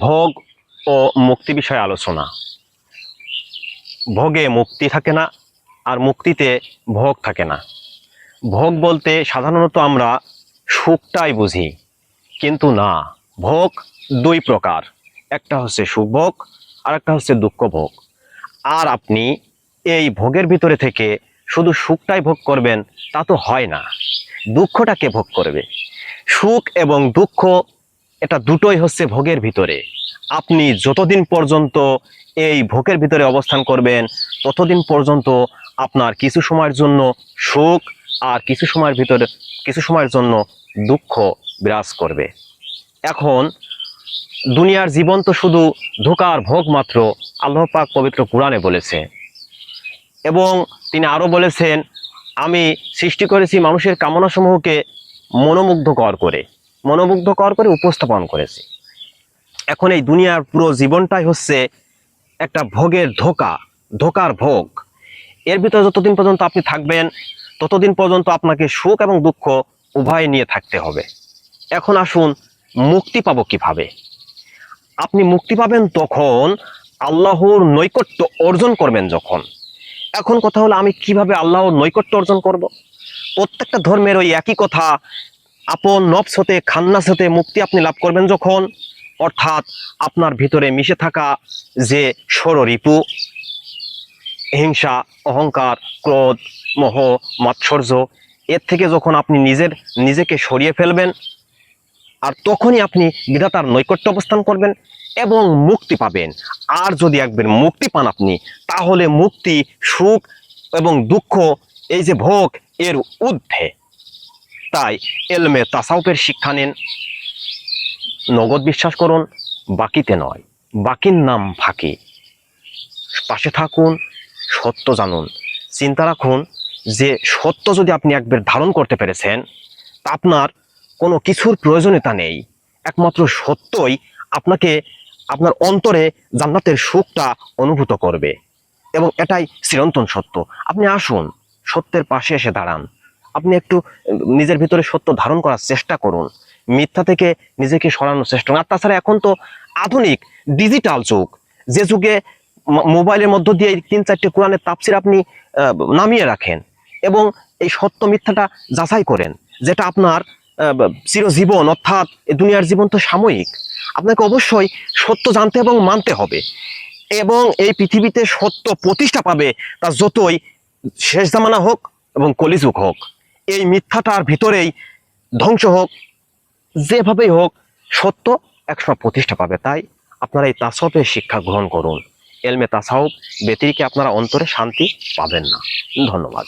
ভোগ ও মুক্তি বিষয়ে আলোচনা। ভোগে মুক্তি থাকে না, আর মুক্তিতে ভোগ থাকে না। ভোগ বলতে সাধারণত আমরা সুখটাই বুঝি, কিন্তু না, ভোগ দুই প্রকার। একটা হচ্ছে সুখ ভোগ আর একটা হচ্ছে দুঃখ ভোগ আর আপনি এই ভোগের ভিতরে থেকে শুধু সুখটাই ভোগ করবেন, তা তো হয় না। দুঃখটাকে ভোগ করবে? সুখ এবং দুঃখ এটা দুটোই হচ্ছে ভোগের ভিতরে। আপনি যতদিন পর্যন্ত এই ভোগের ভিতরে অবস্থান করবেন, ততদিন পর্যন্ত আপনার কিছু সময়ের জন্য সুখ আর কিছু সময়ের ভিতরে, কিছু সময়ের জন্য দুঃখ বিরাজ করবে। এখন দুনিয়ার জীবন তো শুধু ধোকার ভোগ মাত্র, আল্লাহ পাক পবিত্র কোরআনে বলেছে। এবং তিনি আরও বলেছেন, আমি সৃষ্টি করেছি মানুষের কামনাসমূহকে মনোমুগ্ধকর করে। মনোমুগ্ধকর করে উপস্থাপন করেছি। এখন এই দুনিয়ার পুরো জীবনটাই হচ্ছে একটা ভোগের ধোকা, ধোকার ভোগ। এর ভিতরে যতদিন পর্যন্ত আপনি থাকবেন, ততদিন পর্যন্ত আপনাকে সুখ এবং দুঃখ উভয় নিয়ে থাকতে হবে। এখন আসুন মুক্তি পাবো কীভাবে? আপনি মুক্তি পাবেন তখন আল্লাহর নৈকট্য অর্জন করবেন যখন। এখন কথা হলো, আমি কীভাবে আল্লাহর নৈকট্য অর্জন করব? প্রত্যেকটা ধর্মের ওই একই কথা আপন নফস হতে, খান্নাস হতে মুক্তি আপনি লাভ করবেন যখন। অর্থাৎ আপনার ভিতরে মিশে থাকা যে ষড়রিপু হিংসা, অহংকার, ক্রোধ, মোহ, মাৎসর্য, এর থেকে যখন আপনি নিজের, নিজেকে সরিয়ে ফেলবেন, আর তখনই আপনি বিধাতার নৈকট্য অবস্থান করবেন এবং মুক্তি পাবেন। আর যদি একবার মুক্তি পান আপনি, তাহলে মুক্তি সুখ এবং দুঃখ, এই যে ভোগ, এর ঊর্ধ্বে। তাই এলমে তাসাউপের শিক্ষা নিন। নগদ বিশ্বাস করুন, বাকিতে নয়, বাকির নাম ফাঁকি। পাশে থাকুন, সত্য জানুন। চিন্তা রাখুন যে সত্য যদি আপনি একবার ধারণ করতে পেরেছেন, তা আপনার কোনো কিছুর প্রয়োজনীয়তা নেই। একমাত্র সত্যই আপনাকে আপনার অন্তরে জান্নাতের সুখটা অনুভূত করবে। এবং এটাই চিরন্তন সত্য। আপনি আসুন, সত্যের পাশে এসে দাঁড়ান। আপনি একটু নিজের ভিতরে সত্য ধারণ করার চেষ্টা করুন। মিথ্যা থেকে নিজেকে সরানোর চেষ্টা করুন। আর তাছাড়া এখন তো আধুনিক ডিজিটাল যুগ। যে যুগে মোবাইলের মধ্য দিয়ে তিন চারটে কোরআনের তাপসির আপনি নামিয়ে রাখেন এবং এই সত্য মিথ্যাটা যাচাই করেন, যেটা আপনার চিরজীবন, অর্থাৎ দুনিয়ার জীবন তো সাময়িক। আপনাকে অবশ্যই সত্য জানতে এবং মানতে হবে এবং এই পৃথিবীতে সত্য প্রতিষ্ঠা পাবে তা যতই শেষ জামানা হোক এবং কলিযুগ হোক। এই মিথ্যাটার ভিতরেই ধ্বংস হোক, যেভাবেই হোক, সত্য একসময় প্রতিষ্ঠা পাবে। তাই আপনারা এই তাসবের শিক্ষা গ্রহণ করুন। এলমে তাসাউব ব্যতিরিকে আপনারা অন্তরে শান্তি পাবেন না। ধন্যবাদ।